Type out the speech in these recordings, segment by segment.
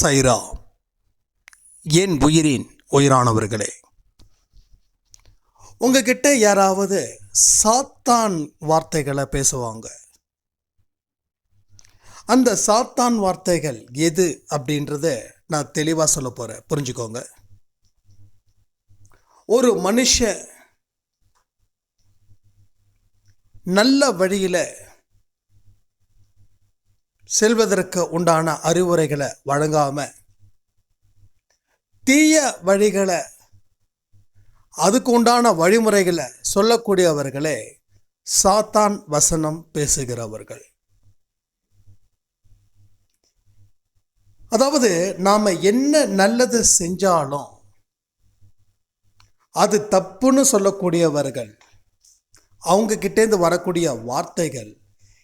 சைரா என் உயிரின் உயிரானவர்களே? உங்ககிட்ட யாராவது சாத்தான் வார்த்தைகளை பேசுவாங்க. அந்த சாத்தான் வார்த்தைகள் எது அப்படின்றத நான் தெளிவாக சொல்ல போகிறேன் புரிஞ்சுக்கோங்க. ஒரு மனுஷன் நல்ல வழியில் செல்வதற்கு உண்டான அறிவுரைகளை வழங்காம தீய வழிகளை அதுக்கு உண்டான வழிமுறைகளை சொல்லக்கூடியவர்களே சாத்தான் வசனம் பேசுகிறவர்கள். அதாவது நாம் என்ன நல்லது செஞ்சாலும் அது தப்புன்னு சொல்லக்கூடியவர்கள் அவங்க கிட்டேருந்து வரக்கூடிய வார்த்தைகள்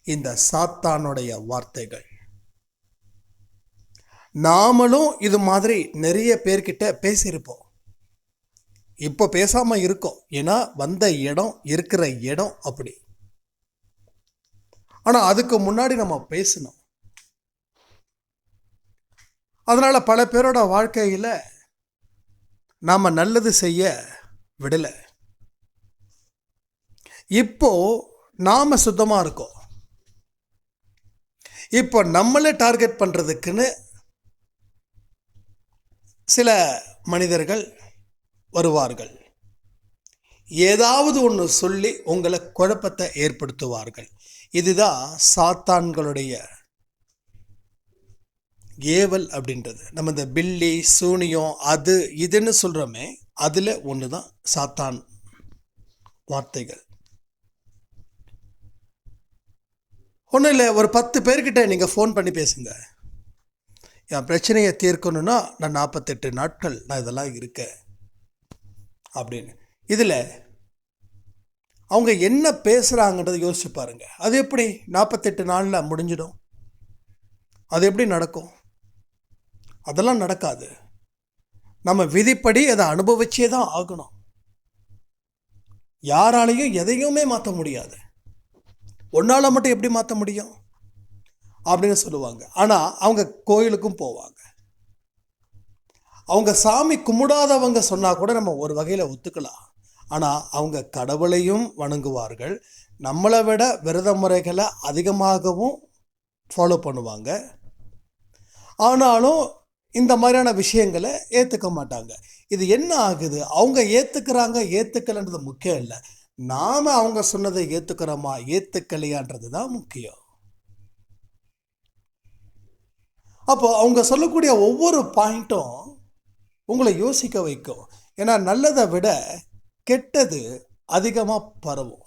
இந்த சாத்தானுடைய வார்த்தைகள். நாமளும் இது மாதிரி நிறைய பேர்கிட்ட பேசியிருப்போம். இப்போ பேசாம இருக்கோம். ஏன்னா வந்த இடம் இருக்கிற இடம் அப்படி. ஆனா அதுக்கு முன்னாடி நம்ம பேசணும். அதனால பல பேரோட வாழ்க்கையில நாம நல்லது செய்ய விடலை. இப்போ நாம சுத்தமா இருக்கோம். இப்போ நம்மளே டார்கெட் பண்ணுறதுக்குன்னு சில மனிதர்கள் வருவார்கள். ஏதாவது ஒன்று சொல்லி உங்களை குழப்பத்தை ஏற்படுத்துவார்கள். இதுதான் சாத்தான்களுடைய ஏவல் அப்படின்றது. நம்ம இந்த பில்லி சூனியம் அது இதுன்னு சொல்கிறோமே அதில் ஒன்று தான் சாத்தான் வார்த்தைகள். ஒன்றும் இல்லை ஒரு பத்து பேர்கிட்ட நீங்கள் ஃபோன் பண்ணி பேசுங்க. என் பிரச்சனையை தீர்க்கணும்னா நான் நாற்பத்தெட்டு நாட்கள் நான் இதெல்லாம் இருக்கேன். அப்படின்னு. இதில் அவங்க என்ன பேசுகிறாங்கன்றதை யோசிச்சு பாருங்க. அது எப்படி? நாற்பத்தெட்டு நாளில் முடிஞ்சிடும். அது எப்படி நடக்கும்? அதெல்லாம் நடக்காது. நம்ம விதிப்படி அதை அனுபவிச்சே தான் ஆகணும். யாராலையும் எதையுமே மாற்ற முடியாது. ஒன்றால் மட்டும் எப்படி மாற்ற முடியும்? அப்படின்னு சொல்லுவாங்க. ஆனால் அவங்க கோயிலுக்கும் போவாங்க. அவங்க சாமி கும்பிடாதவங்க சொன்னால் கூட நம்ம ஒரு வகையில் ஒத்துக்கலாம். ஆனால் அவங்க கடவுளையும் வணங்குவார்கள். நம்மளை விட விரத முறைகளை அதிகமாகவும் ஃபாலோ பண்ணுவாங்க. ஆனாலும் இந்த மாதிரியான விஷயங்களை ஏற்றுக்க மாட்டாங்க. இது என்ன ஆகுது? அவங்க ஏற்றுக்கிறாங்க ஏற்றுக்கலைன்றது முக்கியம் இல்லை. நாம் அவங்க சொன்னதை ஏற்றுக்கிறோமா ஏற்றுக்கலையான்றது தான் முக்கியம். அப்போ அவங்க சொல்லக்கூடிய ஒவ்வொரு பாயிண்ட்டும் உங்களை யோசிக்க வைக்கும். ஏன்னா நல்லதை விட கெட்டது அதிகமாக பரவும்.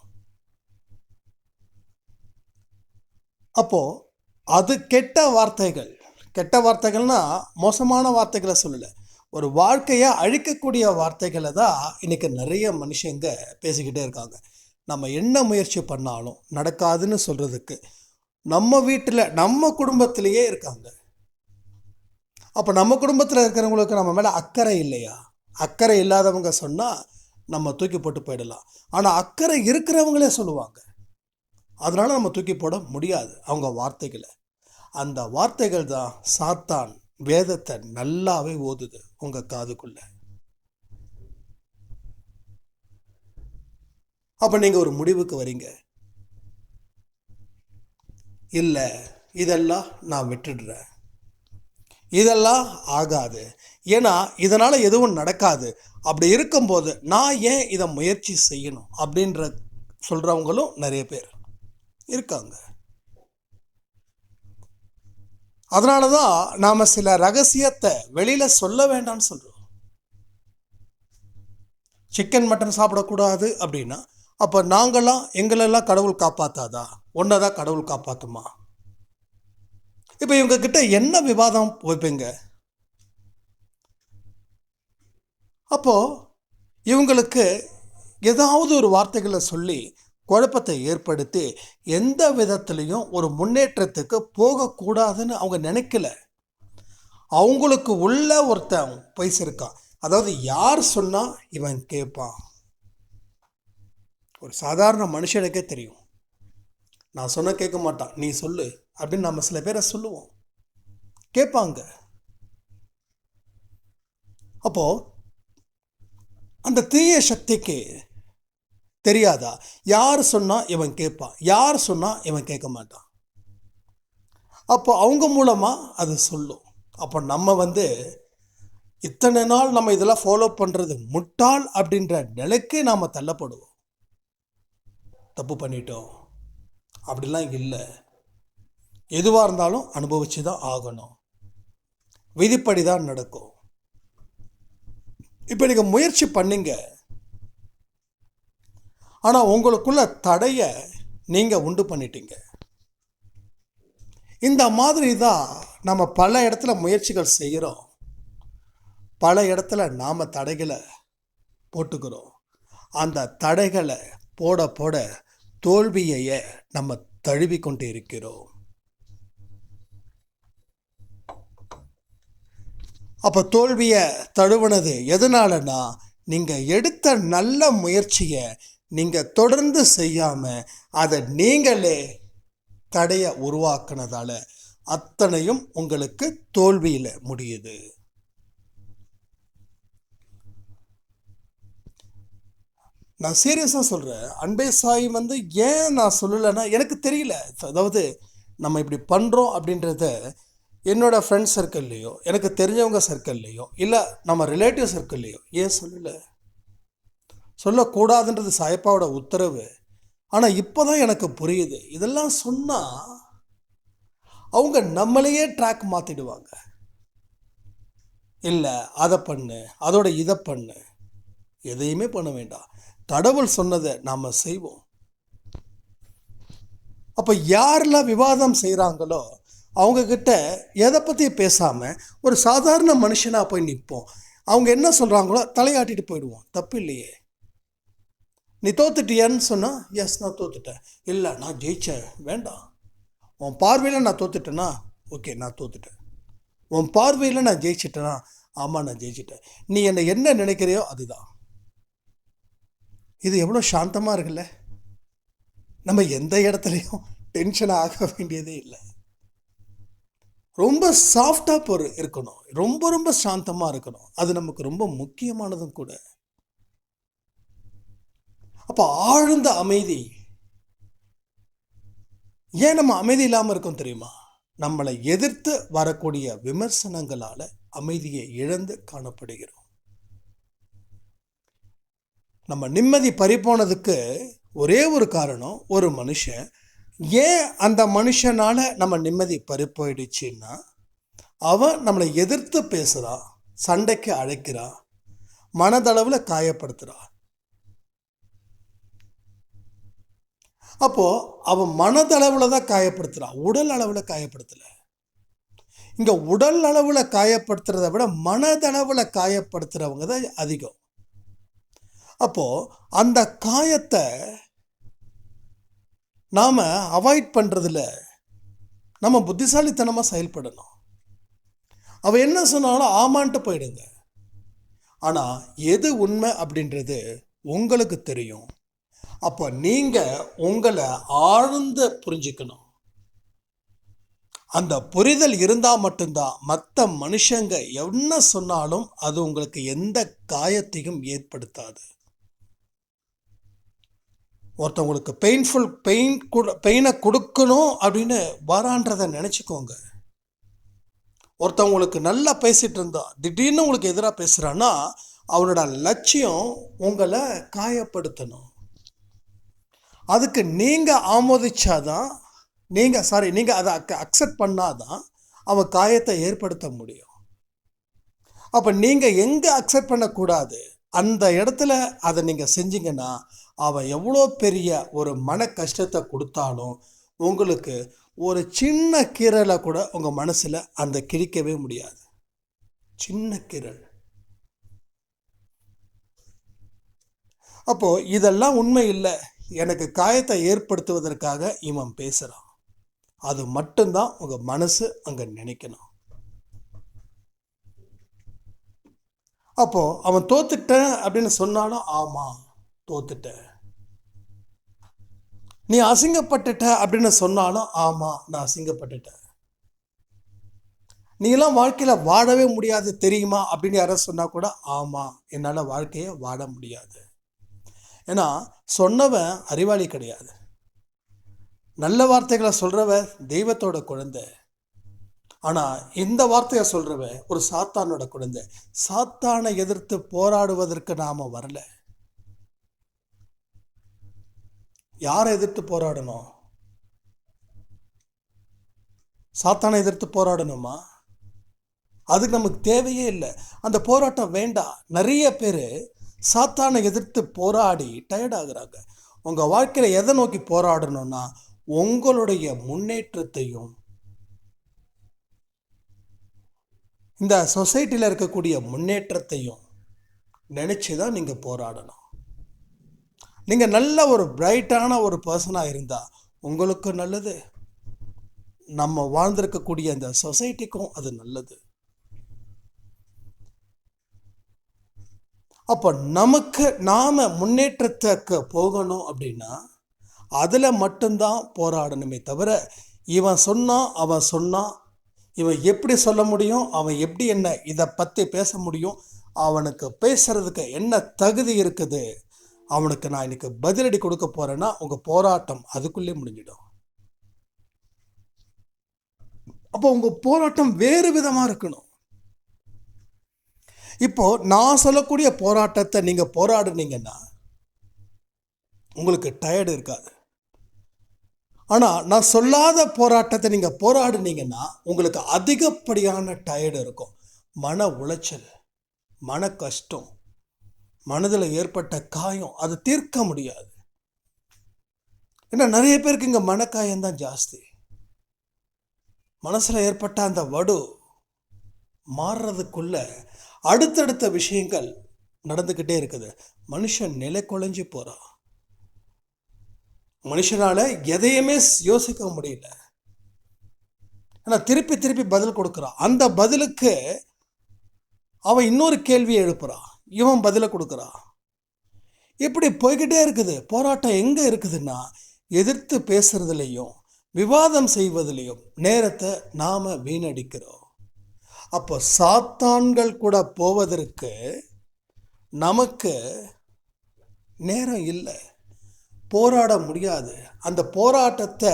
அப்போ அது கெட்ட வார்த்தைகள். கெட்ட வார்த்தைகள்னா மோசமான வார்த்தைகளை சொல்லலை. ஒரு வாழ்க்கையை அழிக்கக்கூடிய வார்த்தைகளை தான் இன்னைக்கு நிறைய மனுஷங்க பேசிக்கிட்டே இருக்காங்க. நம்ம என்ன முயற்சி பண்ணாலும் நடக்காதுன்னு சொல்கிறதுக்கு நம்ம வீட்டில் நம்ம குடும்பத்திலேயே இருக்காங்க. அப்போ நம்ம குடும்பத்தில் இருக்கிறவங்களுக்கு நம்ம மேலே அக்கறை இல்லையா? அக்கறை இல்லாதவங்க சொன்னால் நம்ம தூக்கி போட்டு போயிடலாம். ஆனால் அக்கறை இருக்கிறவங்களே சொல்லுவாங்க. அதனால் நம்ம தூக்கி போட முடியாது அவங்க வார்த்தைகளை. அந்த வார்த்தைகள் தான் சாத்தான் வேதத்தை நல்லாவே ஓதுது உங்கள் காதுக்குள்ள. அப்போ நீங்கள் ஒரு முடிவுக்கு வரீங்க. இல்லை இதெல்லாம் நான் விட்டுடுறேன். இதெல்லாம் ஆகாது. ஏன்னா இதனால் எதுவும் நடக்காது. அப்படி இருக்கும்போது நான் ஏன் இதை முயற்சி செய்யணும்? அப்படின்ற சொல்கிறவங்களும் நிறைய பேர் இருக்காங்க. அதனால தான் நாம் சில ரகசியத்தை வெளியில் சொல்ல வேண்டாம்னு சொல்கிறோம் சிக்கன் மட்டன் சாப்பிடக்கூடாது அப்படின்னா அப்போ நாங்களாம் எங்களெல்லாம் கடவுள் காப்பாற்றாதா ஒன்றை தான் கடவுள் காப்பாற்றுமா இப்போ இவங்க கிட்ட என்ன விவாதம் வைப்பீங்க? அப்போது இவங்களுக்கு ஏதாவது ஒரு வார்த்தைகளை சொல்லி குழப்பத்தை ஏற்படுத்தி எந்த விதத்துலேயும் ஒரு முன்னேற்றத்துக்கு போகக்கூடாதுன்னு அவங்க நினைக்கல. அவங்களுக்கு உள்ள ஒருத்தன் பேசியிருக்கான். அதாவது யார் சொன்னால் இவன் கேட்பான் ஒரு சாதாரண மனுஷனுக்கே தெரியும். நான் சொன்ன கேட்க மாட்டான். நீ சொல்லு அப்படின்னு நம்ம சில பேரை சொல்லுவோம். கேட்பாங்க. அப்போது அந்த தீய சக்திக்கு தெரியாதா? யார் சொன்னால் இவன் கேட்பான். யார் சொன்னால் இவன் கேட்க மாட்டான். அப்போ அவங்க மூலமாக அது சொல்லும். அப்போ நம்ம வந்து இத்தனை நாள் நம்ம இதெல்லாம் ஃபாலோ பண்ணுறது முட்டாள் அப்படின்ற நிலைக்கே நாம் தள்ளப்படுவோம். தப்பு பண்ணிட்டோம். அப்படிலாம் இல்லை. எதுவாக இருந்தாலும் அனுபவிச்சு தான் ஆகணும். விதிப்படி தான் நடக்கும். இப்போ நீங்கள் முயற்சி பண்ணுங்கள் ஆனால் உங்களுக்குள்ள தடையை நீங்கள் உண்டு பண்ணிட்டீங்க. இந்த மாதிரி தான் நம்ம பல இடத்துல முயற்சிகள் செய்கிறோம். பல இடத்துல நாம் தடைகளை போட்டுக்கிறோம். அந்த தடைகளை போட போட தோல்வியையே நம்ம தழுவி கொண்டு இருக்கிறோம். அப்போ தோல்வியை தழுவுனது எதனாலனா நீங்கள் எடுத்த நல்ல முயற்சியை நீங்கள் தொடர்ந்து செய்யாமல் அதை நீங்களே தடையை உருவாக்குனதால் அத்தனையும் உங்களுக்கு தோல்வியில் முடியுது. நான் சீரியஸாக சொல்கிறேன் அன்பே சாய் வந்து ஏன் நான் சொல்லலைன்னா எனக்கு தெரியல. அதாவது நம்ம இப்படி பண்ணுறோம் அப்படின்றத என்னோடய ஃப்ரெண்ட்ஸ் சர்க்கிள்லேயோ எனக்கு தெரிஞ்சவங்க சர்க்கிள்லேயோ இல்லை நம்ம ரிலேட்டிவ் சர்க்கிள்லேயோ ஏன் சொல்லலை? சொல்லக்கூடாதுன்றது சாயப்பாவோட உத்தரவு. ஆனால் இப்போ தான் எனக்கு புரியுது. இதெல்லாம் சொன்னால் அவங்க நம்மளையே ட்ராக் மாற்றிடுவாங்க இல்லை அதை பண்ணு அதோட இதை பண்ணு. எதையுமே பண்ண வேண்டாம். கடவுள் சொன்னதை நாம் செய்வோம். அப்போ யாரெல்லாம் விவாதம் செய்கிறாங்களோ அவங்கக்கிட்ட எதை பற்றி பேசாமல் ஒரு சாதாரண மனுஷனாக போய் நிற்போம் அவங்க என்ன சொல்கிறாங்களோ தலையாட்டிட்டு போயிடுவோம். தப்பு இல்லையே. நீ தோத்துட்டியான்னு சொன்னால் எஸ் நான் தோத்துட்டேன். இல்லை நான் ஜெயித்தேன் வேண்டாம். உன் பார்வையில் நான் தோத்துட்டேன்னா ஓகே நான் தோத்துட்டேன். உன் பார்வையில் நான் ஜெயிச்சிட்டேனா? ஆமாம் நான் ஜெயிச்சிட்டேன். நீ என்னை என்ன நினைக்கிறியோ அதுதான். இது எவ்வளோ சாந்தமாக இருக்குல்ல? நம்ம எந்த இடத்துலையும் டென்ஷன் ஆக வேண்டியதே இல்லை. ரொம்ப சாஃப்டாக பொரு இருக்கணும். ரொம்ப ரொம்ப சாந்தமாக இருக்கணும். அது நமக்கு ரொம்ப முக்கியமானதும் கூட. அப்போ ஆழ்ந்த அமைதி. ஏன் நம்ம அமைதி இல்லாமல் இருக்கோம் தெரியுமா? நம்மளை எதிர்த்து வரக்கூடிய விமர்சனங்களால் அமைதியை இழந்து காணப்படுகிறோம். நம்ம நிம்மதி பறிப்போனதுக்கு ஒரே ஒரு காரணம் ஒரு மனுஷன். ஏன் அந்த மனுஷனால் நம்ம நிம்மதி பறிப்போயிடுச்சுன்னா அவன் நம்மளை எதிர்த்து பேசுகிறான் சண்டைக்கு அழைக்கிறான் மனதளவில் காயப்படுத்துகிறான் அப்போது அவன் மனதளவில் தான் காயப்படுத்துகிறான் உடல் அளவில் காயப்படுத்தலை. இங்கே உடல் அளவில் காயப்படுத்துறதை விட மனதளவில் காயப்படுத்துகிறவங்க தான் அதிகம். அப்போது அந்த காயத்தை நாம் அவாய்ட் பண்ணுறதுல நம்ம புத்திசாலித்தனமாக செயல்படணும். அவள் என்ன சொன்னாலும் ஆமான்ட்டு போயிடுங்க. ஆனால் எது உண்மை அப்படின்றது உங்களுக்கு தெரியும். அப்போ நீங்கள் உங்களை ஆழ்ந்து புரிஞ்சுக்கணும். அந்த புரிதல் இருந்தால் மட்டும்தான் மற்ற மனுஷங்க என்ன சொன்னாலும் அது உங்களுக்கு எந்த காயத்தையும் ஏற்படுத்தாது. ஒருத்தவங்களுக்கு பெயின்ஃபுல் பெயின் கொடு பெயினை கொடுக்கணும் அப்படின்னு வரான்றதை நினச்சிக்கோங்க. ஒருத்தவங்களுக்கு நல்லா பேசிகிட்டு இருந்தா திடீர்னு உங்களுக்கு எதிராக பேசுகிறான்னா அவனோட லட்சியம் உங்களை காயப்படுத்தணும். அதுக்கு நீங்கள் ஆமோதிச்சாதான் நீங்கள் சாரி நீங்கள் அதை அக்செப்ட் பண்ணாதான் அவன் காயத்தை ஏற்படுத்த முடியும். அப்போ நீங்கள் எங்கே அக்செப்ட் பண்ணக்கூடாது அந்த இடத்துல அதை நீங்கள் செஞ்சீங்கன்னா அவன் எவ்வளோ பெரிய ஒரு மன கஷ்டத்தை கொடுத்தாலும் உங்களுக்கு ஒரு சின்ன கீரலை கூட உங்கள் மனசில் அந்த கிழிக்கவே முடியாது. சின்ன கீரல் அப்போது இதெல்லாம் உண்மை இல்லை. எனக்கு காயத்தை ஏற்படுத்துவதற்காக இவன் பேசுகிறான் அது மட்டும்தான் உங்கள் மனசு அங்கே நினைக்கணும். அப்போ அவன் தோத்துட்டேன் அப்படின்னு சொன்னாலும் ஆமாம் தோத்துட்டேன் நீ அசிங்கப்பட்டுட்ட அப்படின்னு சொன்னாலும் ஆமாம் நான் அசிங்கப்பட்டுட்டேன் நீங்களாம் வாழ்க்கையில் வாழவே முடியாது தெரியுமா? அப்படின்னு யாராவது சொன்னால் கூட ஆமாம் என்னால் வாழ்க்கையை வாழ முடியாது. ஏன்னா சொன்னவன் அறிவாளி கிடையாது. நல்ல வார்த்தைகளை சொல்கிறவன் தெய்வத்தோட குழந்தை. ஆனால் இந்த வார்த்தையை சொல்கிறவன் ஒரு சாத்தானோட குழந்தை. சாத்தானை எதிர்த்து போராடுவதற்கு நாம் வரல. யாரை எதிர்த்து போராடணும்? சாத்தானை எதிர்த்து போராடணுமா? அதுக்கு நமக்கு தேவையே இல்லை. அந்த போராட்டம் வேண்டாம். நிறைய பேர் சாத்தானை எதிர்த்து போராடி டயர்டாகிறாங்க. உங்கள் வாழ்க்கையில் எதை நோக்கி போராடணும்னா உங்களுடைய முன்னேற்றத்தையும் இந்த சொசைட்டியில் இருக்கக்கூடிய முன்னேற்றத்தையும் நினச்சி தான் நீங்கள் போராடணும். நீங்கள் நல்ல ஒரு பிரைட்டான ஒரு பர்சனாக இருந்தால் உங்களுக்கும் நல்லது. நம்ம வாழ்ந்திருக்கக்கூடிய அந்த சொசைட்டிக்கும் அது நல்லது. அப்போ நமக்கு நாம் முன்னேற்றத்துக்கு போகணும் அப்படின்னா அதில் மட்டும்தான் போராடணுமே தவிர இவன் சொன்னான் அவன் சொன்னான் இவன் எப்படி சொல்ல முடியும் அவன் எப்படி என்ன இதை பற்றி பேச முடியும் அவனுக்கு பேசுறதுக்கு என்ன தகுதி இருக்குது அவனுக்கு நான் இன்னைக்கு பதிலடி கொடுக்க போறேன்னா உங்கள் போராட்டம் அதுக்குள்ளே முடிஞ்சிடும். அப்போ உங்கள் போராட்டம் வேறு விதமாக இருக்கணும். இப்போது நான் சொல்லக்கூடிய போராட்டத்தை நீங்கள் போராடுனீங்கன்னா உங்களுக்கு டயர்டு இருக்காது. ஆனால் நான் சொல்லாத போராட்டத்தை நீங்கள் போராடுனீங்கன்னா உங்களுக்கு அதிகப்படியான டயர்டு இருக்கும். மன உளைச்சல் மன கஷ்டம் மனதில் ஏற்பட்ட காயம் அது தீர்க்க முடியாது. ஏன்னா நிறைய பேருக்கு இங்கே மனக்காயம்தான் ஜாஸ்தி. மனசில் ஏற்பட்ட அந்த வடு மாறுறதுக்குள்ள அடுத்தடுத்த விஷயங்கள் நடந்துக்கிட்டே இருக்குது. மனுஷன் நிலை குலைஞ்சு போகிறான் மனுஷனால் எதையுமே யோசிக்க முடியல. ஆனால் திருப்பி திருப்பி பதில் கொடுக்குறான் அந்த பதிலுக்கு அவன் இன்னொரு கேள்வியை எழுப்புறான் இவன் பதிலை கொடுக்குறான் இப்படி போய்கிட்டே இருக்குது. போராட்டம் எங்கே இருக்குதுன்னா எதிர்த்து பேசுறதுலையும் விவாதம் செய்வதிலையும் நேரத்தை நாம் வீணடிக்கிறோம். அப்போ சாத்தான்கள் கூட போவதற்கு நமக்கு நேரம் இல்லை. போராட முடியாது. அந்த போராட்டத்தை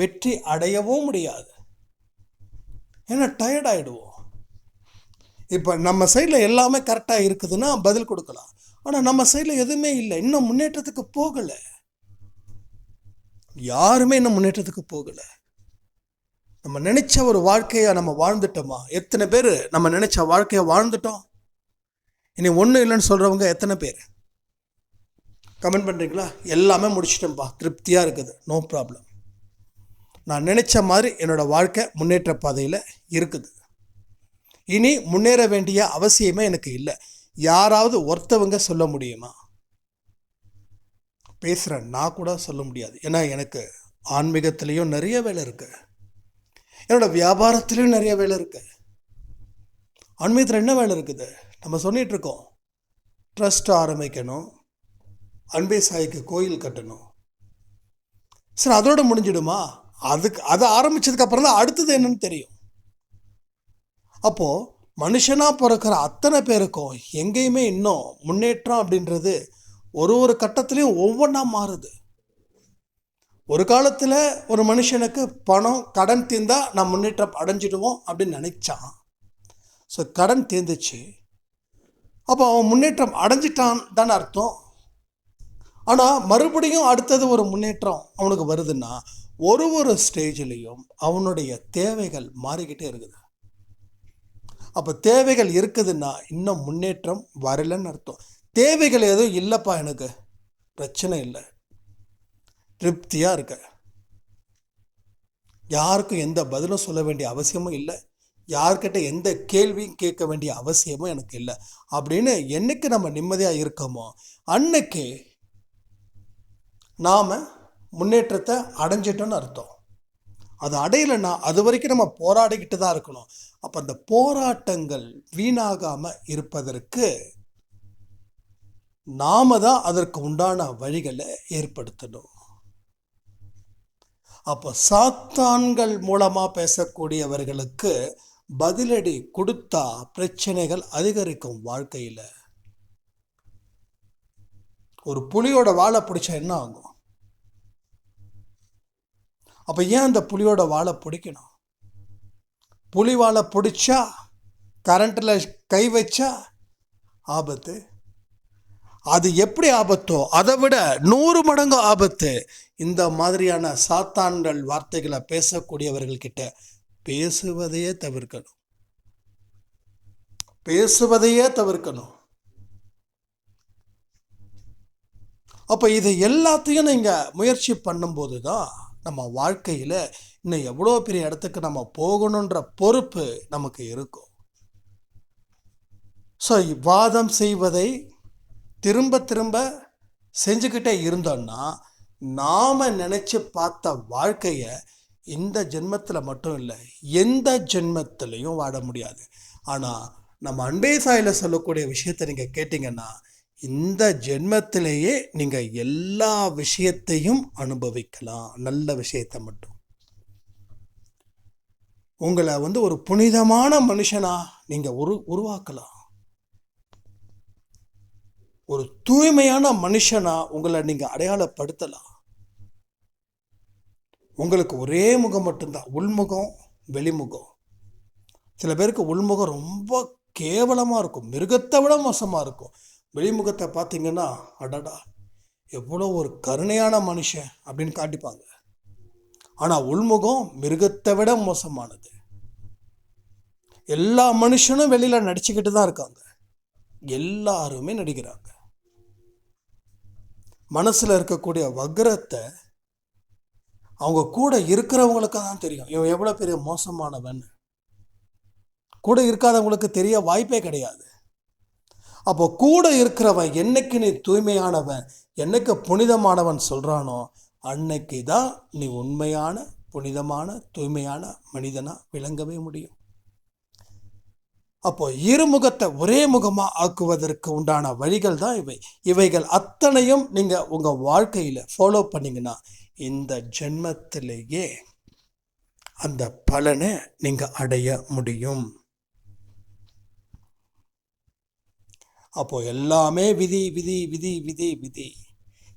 வெற்றி அடையவும் முடியாது. ஏன்னா டயர்ட் ஆகிடுவோம் இப்போ நம்ம சைடில் எல்லாமே கரெக்டாக இருக்குதுன்னா பதில் கொடுக்கலாம். ஆனால் நம்ம சைடில் எதுவுமே இல்லை. இன்னும் முன்னேற்றத்துக்கு போகலை. யாருமே இன்னும் முன்னேற்றத்துக்கு போகலை. நம்ம நினைச்ச ஒரு வாழ்க்கையை நம்ம வாழ்ந்துட்டோமா? எத்தனை பேர் நம்ம நினைச்ச வாழ்க்கையை வாழ்ந்துட்டோம்? இனி ஒன்றும் இல்லைன்னு சொல்கிறவங்க எத்தனை பேர்? கமெண்ட் பண்ணுறீங்களா எல்லாமே முடிச்சிட்டேன்ப்பா திருப்தியாக இருக்குது. நோ ப்ராப்ளம் நான் நினச்ச மாதிரி என்னோடய வாழ்க்கை முன்னேற்ற பாதையில் இருக்குது. இனி முன்னேற வேண்டிய அவசியமே எனக்கு இல்லை. யாராவது ஒருத்தவங்க சொல்ல முடியுமா? பேசுகிறேன் நான் கூட சொல்ல முடியாது. ஏன்னா எனக்கு ஆன்மீகத்துலேயும் நிறைய வேலை இருக்குது என்னோட வியாபாரத்துலேயும் நிறைய வேலை இருக்குது ஆன்மீகத்தில் என்ன வேலை இருக்குது? நம்ம சொல்லிகிட்ருக்கோம் ட்ரஸ்ட் ஆரம்பிக்கணும். அன்பே சாய்க்கு கோயில் கட்டணும். சரி அதோட முடிஞ்சிடுமா? அதுக்கு அதை ஆரம்பித்ததுக்கப்புறம் தான் அடுத்தது என்னன்னு தெரியும். அப்போது மனுஷனாக பிறக்கிற அத்தனை பேருக்கும் எங்கேயுமே இன்னும் முன்னேற்றம் அப்படின்றது ஒரு ஒரு கட்டத்துலேயும் ஒவ்வொன்றா மாறுது. ஒரு காலத்தில் ஒரு மனுஷனுக்கு பணம் கடன் தீர்ந்தால் நான் முன்னேற்றம் அடைஞ்சிடுவோம் அப்படின்னு நினைச்சான். ஸோ கடன் தீர்ந்துச்சு அப்போ அவன் முன்னேற்றம் அடைஞ்சிட்டான் தானே அர்த்தம். ஆனால் மறுபடியும் அடுத்தது ஒரு முன்னேற்றம் அவனுக்கு வருதுன்னா ஒரு ஒரு ஸ்டேஜ்லேயும் அவனுடைய தேவைகள் மாறிக்கிட்டே இருக்குது. அப்போ தேவைகள் இருக்குதுன்னா இன்னும் முன்னேற்றம் வரலன்னு அர்த்தம். தேவைகள் எதுவும் இல்லைப்பா எனக்கு. பிரச்சனை இல்லை. திருப்தியாக இருக்க. யாருக்கும் எந்த பதிலும் சொல்ல வேண்டிய அவசியமும் இல்லை. யார்கிட்ட எந்த கேள்வியும் கேட்க வேண்டிய அவசியமும் எனக்கு இல்லை. அப்படின்னு என்னைக்கு நம்ம நிம்மதியாக இருக்கோமோ அன்னைக்கு நாம் முன்னேற்றத்தை அடைஞ்சிட்டோன்னு அர்த்தம். அது அடையலைன்னா அது வரைக்கும் நம்ம போராடிக்கிட்டு தான் இருக்கணும். அப்போ அந்த போராட்டங்கள் வீணாகாமல் இருப்பதற்கு நாம தான் அதற்கு உண்டான வழிகளை ஏற்படுத்தணும். அப்போ சாத்தான்கள் மூலமாக பேசக்கூடியவர்களுக்கு பதிலடி கொடுத்தா பிரச்சனைகள் அதிகரிக்கும் வாழ்க்கையில். ஒரு புலியோட வாழை பிடிச்சா என்ன ஆகும்? அப்போ ஏன் அந்த புலியோட வாழை பிடிக்கணும்? புலி வாழை பிடிச்சா கரண்ட்டில் கை வச்சா ஆபத்து. அது எப்படி ஆபத்தோ அதை விட நூறு மடங்கு ஆபத்து. இந்த மாதிரியான சாத்தான்கள் வார்த்தைகளை பேசக்கூடியவர்கள்கிட்ட பேசுவதையே தவிர்க்கணும். பேசுவதையே தவிர்க்கணும். அப்போ இது எல்லாத்தையும் நீங்கள் முயற்சி பண்ணும்போது தான் நம்ம வாழ்க்கையில் இன்னும் எவ்வளோ பெரிய இடத்துக்கு நம்ம போகணுன்ற பொறுப்பு நமக்கு இருக்கும். ஸோ வாதம் செய்வதை திரும்ப திரும்ப செஞ்சுக்கிட்டே இருந்தோம்னா நாம் நினச்சி பார்த்த வாழ்க்கையை இந்த ஜென்மத்தில் மட்டும் இல்லை எந்த ஜென்மத்திலையும் வாழ முடியாது. ஆனால் நம்ம அன்பே சாயில் சொல்லக்கூடிய விஷயத்தை நீங்கள் கேட்டிங்கன்னா இந்த ஜென்மத்திலேயே நீங்கள் எல்லா விஷயத்தையும் அனுபவிக்கலாம். நல்ல விஷயத்தை மட்டும். உங்களை வந்து ஒரு புனிதமான மனுஷனாக நீங்கள் உரு உருவாக்கலாம். ஒரு தூய்மையான மனுஷனா உங்களை நீங்கள் அடையாளப்படுத்தலாம். உங்களுக்கு ஒரே முகம் மட்டும்தான் உள்முகம் வெளிமுகம். சில பேருக்கு உள்முகம் ரொம்ப கேவலமாக இருக்கும் மிருகத்தை விட மோசமாக இருக்கும். வெளிமுகத்தை பார்த்தீங்கன்னா அடடா எவ்வளோ ஒரு கருணையான மனுஷன் அப்படின்னு காட்டிப்பாங்க. ஆனால் உள்முகம் மிருகத்தை விட மோசமானது. எல்லா மனுஷனும் வெளியில் நடிச்சுக்கிட்டு தான் இருக்காங்க. எல்லாருமே நடிக்கிறாங்க. மனசில் இருக்கக்கூடிய வக்ரத்தை அவங்க கூட இருக்கிறவங்களுக்கு தான் தெரியும். இவன் எவ்வளோ பெரிய மோசமானவன்? கூட இருக்காதவங்களுக்கு தெரிய வாய்ப்பே கிடையாது. அப்போ கூட இருக்கிறவன் என்னைக்கு நீ தூய்மையானவன் என்னைக்கு புனிதமானவன் சொல்கிறானோ அன்னைக்கு தான் நீ உண்மையான புனிதமான தூய்மையான மனிதனாக விளங்கவே முடியும். அப்போ இருமுகத்தை ஒரே முகமாக ஆக்குவதற்கு உண்டான வழிகள் தான் இவை. இவைகள் அத்தனையும் நீங்கள் உங்கள் வாழ்க்கையில் ஃபாலோ பண்ணிங்கன்னா இந்த ஜென்மத்திலேயே அந்த பலனை நீங்கள் அடைய முடியும். அப்போ எல்லாமே விதி விதி விதி விதி விதி.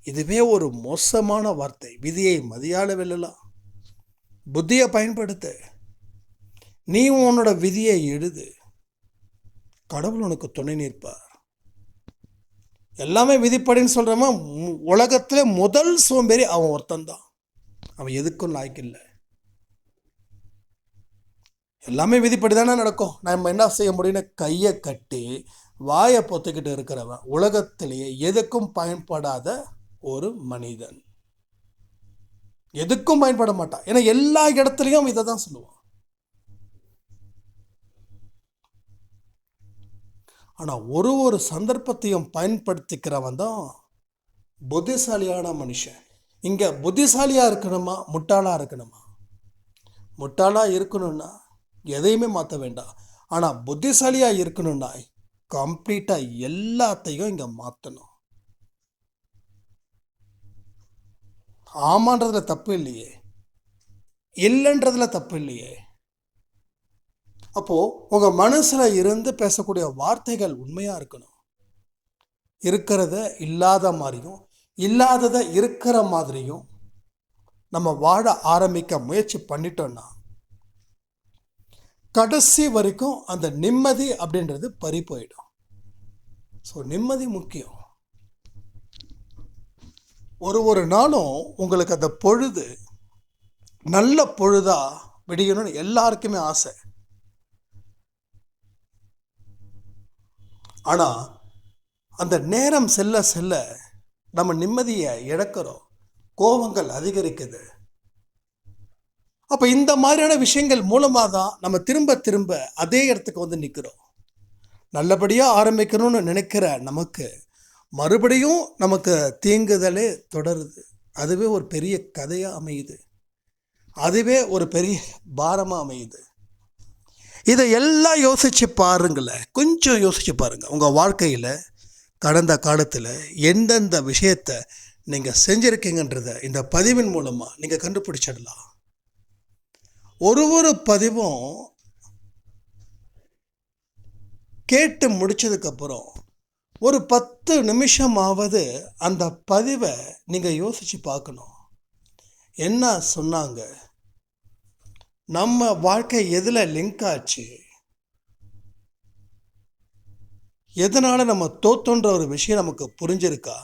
இதுவே ஒரு மோசமான வார்த்தை. விதியை மதியால வெல்லலாம். புத்தியை பயன்படுத்து. நீ உன்னோட விதியை எழுது. கடவுள் உனக்கு துணை நிற்பார். எல்லாமே விதிப்படின்னு சொல்கிறோமா உலகத்தில் முதல் சோம்பேறி அவன் ஒருத்தன் தான் அவன் எதுக்கும் லாய்க்கில்லை. எல்லாமே விதிப்படி தானே நடக்கும். நம்ம என்ன செய்ய முடியும்னு கையை கட்டி வாயை பொத்துக்கிட்டு இருக்கிறவன் உலகத்திலேயே எதுக்கும் பயன்படாத ஒரு மனிதன். எதுக்கும் பயன்பட மாட்டான். ஏன்னா எல்லா இடத்துலையும் இதை தான் சொல்லுவான். ஆனால் ஒரு ஒரு சந்தர்ப்பத்தையும் பயன்படுத்திக்கிறவன் தான் புத்திசாலியான மனுஷன். இங்கே புத்திசாலியாக இருக்கணுமா? முட்டாளாக இருக்கணுமா? முட்டாளாக இருக்கணும்னா எதையுமே மாற்ற வேண்டாம். ஆனால் புத்திசாலியாக இருக்கணும்னா கம்ப்ளீட்டாக எல்லாத்தையும் இங்கே மாற்றணும் ஆமான்றதுல தப்பு இல்லையே. இல்லைன்றதுல தப்பு இல்லையே. அப்போது உங்கள் மனசில் இருந்து பேசக்கூடிய வார்த்தைகள் உண்மையாக இருக்கணும்? இருக்கிறத இல்லாத மாதிரியும் இல்லாததை இருக்கிற மாதிரியும் நம்ம வாழ ஆரம்பிக்க முயற்சி பண்ணிட்டோம்னா கடைசி வரைக்கும் அந்த நிம்மதி அப்படின்றது பறி போயிடும். ஸோ நிம்மதி முக்கியம். ஒரு ஒரு நாளும் உங்களுக்கு அந்த பொழுது நல்ல பொழுதாக விடியணும்னு எல்லாருக்குமே ஆசை. ஆனால் அந்த நேரம் செல்ல செல்ல நம்ம நிம்மதியை இழக்கிறோம். கோபங்கள் அதிகரிக்குது. அப்போ இந்த மாதிரியான விஷயங்கள் மூலமாக தான் நம்ம திரும்ப திரும்ப அதே இடத்துக்கு வந்து நிற்கிறோம் நல்லபடியாக ஆரம்பிக்கணும்னு நினைக்கிற நமக்கு மறுபடியும் நமக்கு தீங்குதலே தொடருது. அதுவே ஒரு பெரிய கதையாக அமையுது. அதுவே ஒரு பெரிய பாரமாக அமையுது. இதை எல்லாம் யோசித்து பாருங்களேன். கொஞ்சம் யோசித்து பாருங்கள் உங்கள் வாழ்க்கையில் கடந்த காலத்தில் எந்தெந்த விஷயத்தை நீங்கள் செஞ்சுருக்கீங்கன்றத இந்த பதிவின் மூலமாக நீங்கள் கண்டுபிடிச்சிடலாம். ஒரு ஒரு பதிவும் கேட்டு முடிச்சதுக்கப்புறம் ஒரு பத்து நிமிஷமாவது அந்த பதிவை நீங்கள் யோசித்து பார்க்கணும். என்ன சொன்னாங்க? நம்ம வாழ்க்கை எதில் லிங்க் ஆச்சு? எதனால் நம்ம தோத்தோன்ற ஒரு விஷயம் நமக்கு புரிஞ்சிருக்கா?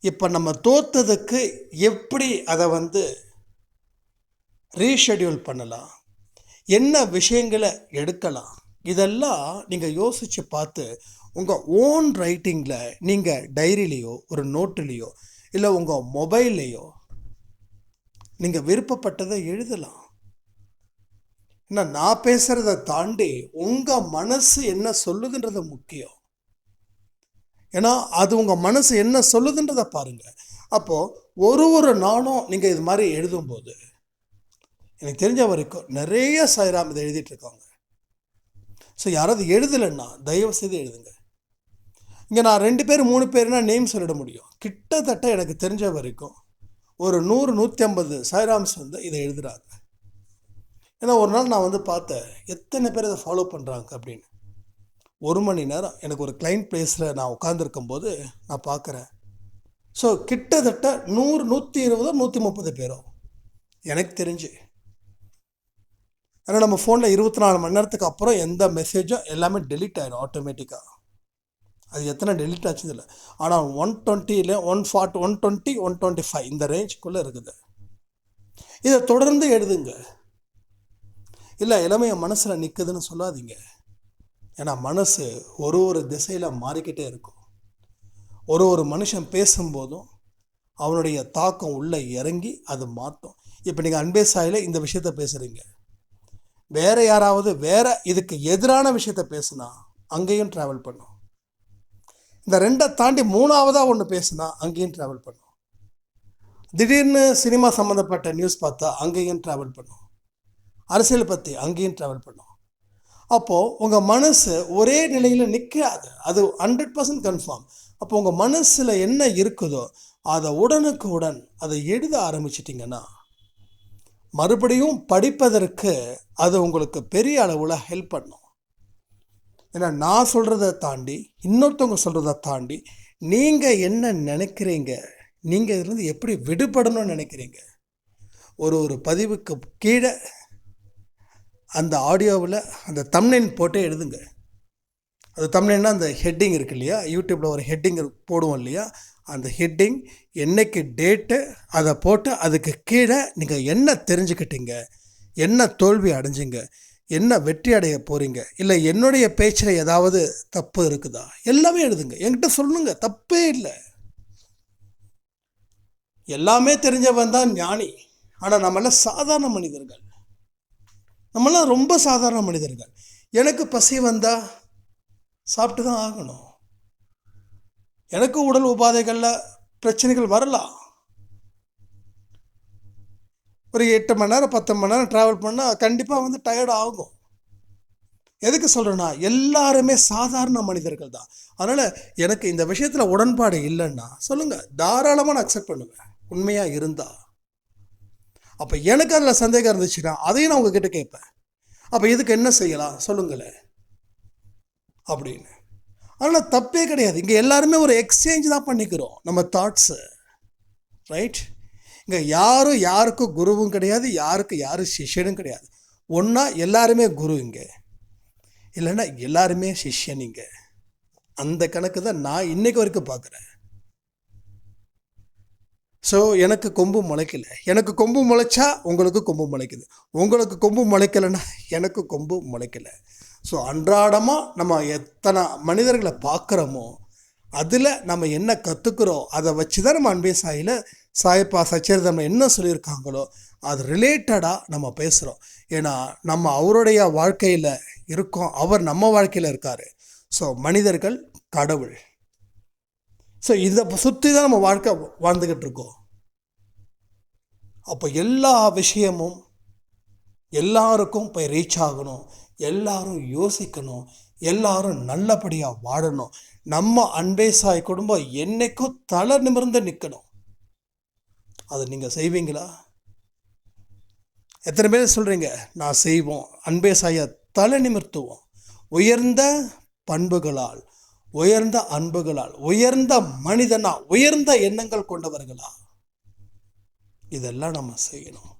இப்போ நம்ம தோத்ததுக்கு எப்படி அதை வந்து ரீஷெடியூல் பண்ணலாம்? என்ன விஷயங்களை எடுக்கலாம்? இதெல்லாம் நீங்கள் யோசித்து பார்த்து உங்கள் ஓன் ரைட்டிங்கில் நீங்கள் டைரிலேயோ ஒரு நோட்டுலேயோ இல்லை உங்கள் மொபைல்லையோ நீங்கள் விருப்பப்பட்டதை எழுதலாம். என்ன நான் பேசுகிறத தாண்டி உங்கள் மனசு என்ன சொல்லுதுன்றது முக்கியம். ஏன்னா அது உங்கள் மனசு என்ன சொல்லுதுன்றதை பாருங்கள் அப்போது ஒரு ஒரு நாளும் நீங்கள் இது மாதிரி எழுதும்போது எனக்கு தெரிஞ்ச வரைக்கும் நிறைய சாய்ராம் இதை எழுதிட்டுருக்காங்க ஸோ யாராவது எழுதலைன்னா தயவு செய்து எழுதுங்க. இங்கே நான் ரெண்டு பேர் மூணு பேர்னா நேம் சொல்லிட முடியும். கிட்டத்தட்ட எனக்கு தெரிஞ்ச வரைக்கும் ஒரு நூறு நூற்றி ஐம்பது சாய்ராம்ஸ் வந்து இதை எழுதுகிறாங்க ஏன்னா ஒரு நாள் நான் வந்து பார்த்தேன் எத்தனை பேர் அதை ஃபாலோ பண்ணுறாங்க அப்படின்னு. ஒரு மணி நேரம் எனக்கு ஒரு கிளைண்ட் பிளேஸில் நான் உட்காந்துருக்கும் போது நான் பார்க்குறேன். ஸோ கிட்டத்தட்ட நூறு நூற்றி இருபதோ நூற்றி முப்பது பேரோ எனக்கு தெரிஞ்சு. ஏன்னா நம்ம ஃபோனில் இருபத்தி நாலு மணி நேரத்துக்கு அப்புறம் எந்த மெசேஜும் எல்லாமே டெலிட் ஆகிடும் ஆட்டோமேட்டிக்காக அது எத்தனை டெலிட் ஆச்சு இல்லை ஆனால் ஒன் டுவெண்ட்டியில் one forty one twenty one twenty five இந்த ரேஞ்சுக்குள்ளே இருக்குது. இதை தொடர்ந்து எழுதுங்க. இல்லை இளமைய மனசில் நிற்குதுன்னு சொல்லாதீங்க. ஏன்னா மனசு ஒரு ஒரு திசையில் மாறிக்கிட்டே இருக்கும். ஒரு ஒரு மனுஷன் பேசும்போதும் அவனுடைய தாக்கம் உள்ளே இறங்கி அது மாற்றும் இப்போ நீங்கள் அன்பே சாயில் இந்த விஷயத்த பேசுகிறீங்க வேறு யாராவது வேறு இதுக்கு எதிரான விஷயத்த பேசுனா அங்கேயும் ட்ராவல் பண்ணும். இந்த ரெண்டை தாண்டி மூணாவதாக ஒன்று பேசுனா அங்கேயும் ட்ராவல் பண்ணும். திடீர்னு சினிமா சம்மந்தப்பட்ட நியூஸ் பார்த்தா அங்கேயும் ட்ராவல் பண்ணும். அரசியல் பற்றி அங்கேயும் ட்ராவல் பண்ணும். அப்போது உங்கள் மனசு ஒரே நிலையில் நிற்காது அது ஹண்ட்ரட் பர்சன்ட் கன்ஃபார்ம் அப்போ உங்கள் மனசில் என்ன இருக்குதோ அதை உடனுக்கு உடன் அதை எழுத ஆரம்பிச்சிட்டிங்கன்னா மறுபடியும் படிப்பதற்கு அது உங்களுக்கு பெரிய அளவில் ஹெல்ப் பண்ணும். ஏன்னா நான் சொல்கிறத தாண்டி இன்னொருத்தவங்க சொல்கிறத தாண்டி நீங்கள் என்ன நினைக்கிறீங்க நீங்கள் இதுலேருந்து எப்படி விடுபடணும்னு நினைக்கிறீங்க? ஒரு ஒரு பதிவுக்கு கீழே அந்த ஆடியோவில் அந்த தம்னைன் போட்டே எழுதுங்க. அது தமிழ்னா அந்த ஹெட்டிங் இருக்கு இல்லையா? யூடியூப்பில் ஒரு ஹெட்டிங் போடுவோம் இல்லையா? அந்த ஹெட்டிங் என்னைக்கு டேட்டு அதை போட்டு அதுக்கு கீழே நீங்கள் என்ன தெரிஞ்சுக்கிட்டீங்க? என்ன தோல்வி அடைஞ்சிங்க? என்ன வெற்றி அடைய போகிறீங்க இல்லை என்னுடைய பேச்சில் ஏதாவது தப்பு இருக்குதா? எல்லாமே எழுதுங்க. என்கிட்ட சொல்லுங்க. தப்பே இல்லை. எல்லாமே தெரிஞ்சவன் தான் ஞானி. ஆனால் நம்மளாம் சாதாரண மனிதர்கள். நம்மளாம் ரொம்ப சாதாரண மனிதர்கள். எனக்கு பசி வந்தால் சாப்பிட்டு தான் ஆகணும். எனக்கு உடல் உபாதைகளில் பிரச்சனைகள் வரலாம். ஒரு எட்டு மணி நேரம் பத்து மணி நேரம் ட்ராவல் பண்ணால் கண்டிப்பாக வந்து டயர்ட் ஆகும். எதுக்கு சொல்கிறேன்னா எல்லாருமே சாதாரண மனிதர்கள் தான். அதனால் எனக்கு இந்த விஷயத்தில் உடன்பாடு இல்லைன்னா சொல்லுங்கள் தாராளமாக நான் அக்செப்ட் பண்ணுவேன். உண்மையாக இருந்தால் அப்போ எனக்கு அதில் சந்தேகம் இருந்துச்சுன்னா அதையும் நான் உங்ககிட்ட கேட்பேன். அப்போ இதுக்கு என்ன செய்யலாம்? சொல்லுங்களேன். அப்படின்னு. ஆனால் தப்பே கிடையாது. இங்கே எல்லாருமே ஒரு எக்ஸ்சேஞ்ச் தான் பண்ணிக்கிறோம். நம்ம தாட்ஸு ரைட் இங்கே யாரும் யாருக்கும் குருவும் கிடையாது யாருக்கு யாரும் சிஷ்யனும் கிடையாது. ஒன்றா எல்லாருமே குரு இங்கே. இல்லைன்னா எல்லாருமே சிஷ்யன் இங்கே. அந்த கணக்கு தான் நான் இன்றைக்கு வரைக்கும் பார்க்குறேன். ஸோ எனக்கு கொம்பு முளைக்கல. எனக்கு கொம்பு முளைச்சா உங்களுக்கு கொம்பு முளைக்குது. உங்களுக்கு கொம்பு முளைக்கலைன்னா எனக்கு கொம்பு முளைக்கல. ஸோ அன்றாடமாக நம்ம எத்தனை மனிதர்களை பார்க்குறோமோ அதில் நம்ம என்ன கற்றுக்குறோம் அதை வச்சு தான் நம்ம அன்பே சாயில் சாயப்பா சச்சரிதம் என்ன சொல்லியிருக்காங்களோ அது ரிலேட்டடாக நம்ம பேசுகிறோம் ஏன்னா நம்ம அவருடைய வாழ்க்கையில் இருக்கோம். அவர் நம்ம வாழ்க்கையில் இருக்கார். ஸோ மனிதர்கள் கடவுள். ஸோ இதை சுற்றி தான் நம்ம வாழ்க்கை வாழ்ந்துக்கிட்டு இருக்கோம் அப்போ எல்லா விஷயமும் எல்லாருக்கும் போய் ரீச் ஆகணும். எல்லாரும் யோசிக்கணும். எல்லாரும் நல்லபடியாக வாழணும். நம்ம அன்பே சாய் குடும்பம் என்னைக்கும் தலை நிமிர்ந்து நிற்கணும் அதை நீங்கள் செய்வீங்களா? எத்தனை பேர் சொல்கிறீங்க நான் செய்வோம். அன்பே சாயை தலை நிமிர்த்துவோம். உயர்ந்த பண்புகளால். உயர்ந்த அன்புகளால் உயர்ந்த மனிதனா உயர்ந்த எண்ணங்கள் கொண்டவர்களா இதெல்லாம் நம்ம செய்யணும்.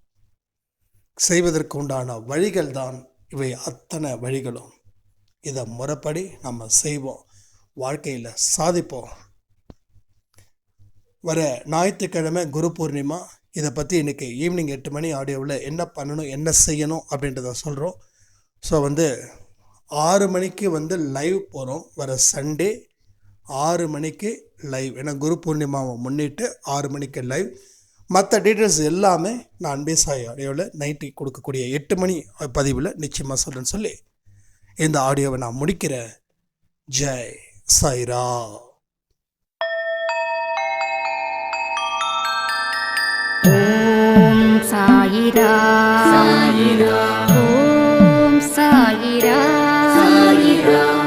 செய்வதற்கு உண்டான வழிகள் தான் இவை அத்தனை வழிகளும். இதை முறைப்படி நம்ம செய்வோம். வாழ்க்கையில் சாதிப்போம். வர ஞாயிற்றுக்கிழமை குரு பூர்ணிமா இதை பற்றி இன்றைக்கி ஈவினிங் எட்டு மணி ஆடியோவில் என்ன பண்ணணும் என்ன செய்யணும் அப்படின்றத சொல்கிறோம் ஸோ வந்து ஆறு மணிக்கு வந்து லைவ் போகிறோம் வர சண்டே ஆறு மணிக்கு லைவ் ஏன்னா குரு பூர்ணிமாவை முன்னிட்டு ஆறு மணிக்கு லைவ் மற்ற டீட்டெயில்ஸ் எல்லாமே நான் அன்பே சாய் ஆடியோவில் நைட்டு கொடுக்கக்கூடிய எட்டு மணி பதிவில் நிச்சயமாக சொல்கிறேன்னு சொல்லி இந்த ஆடியோவை நான் முடிக்கிறேன் ஜெய் சாய்ரா ஓம் சாயிரா சாயிரா ஓம் சாயிரா freedom.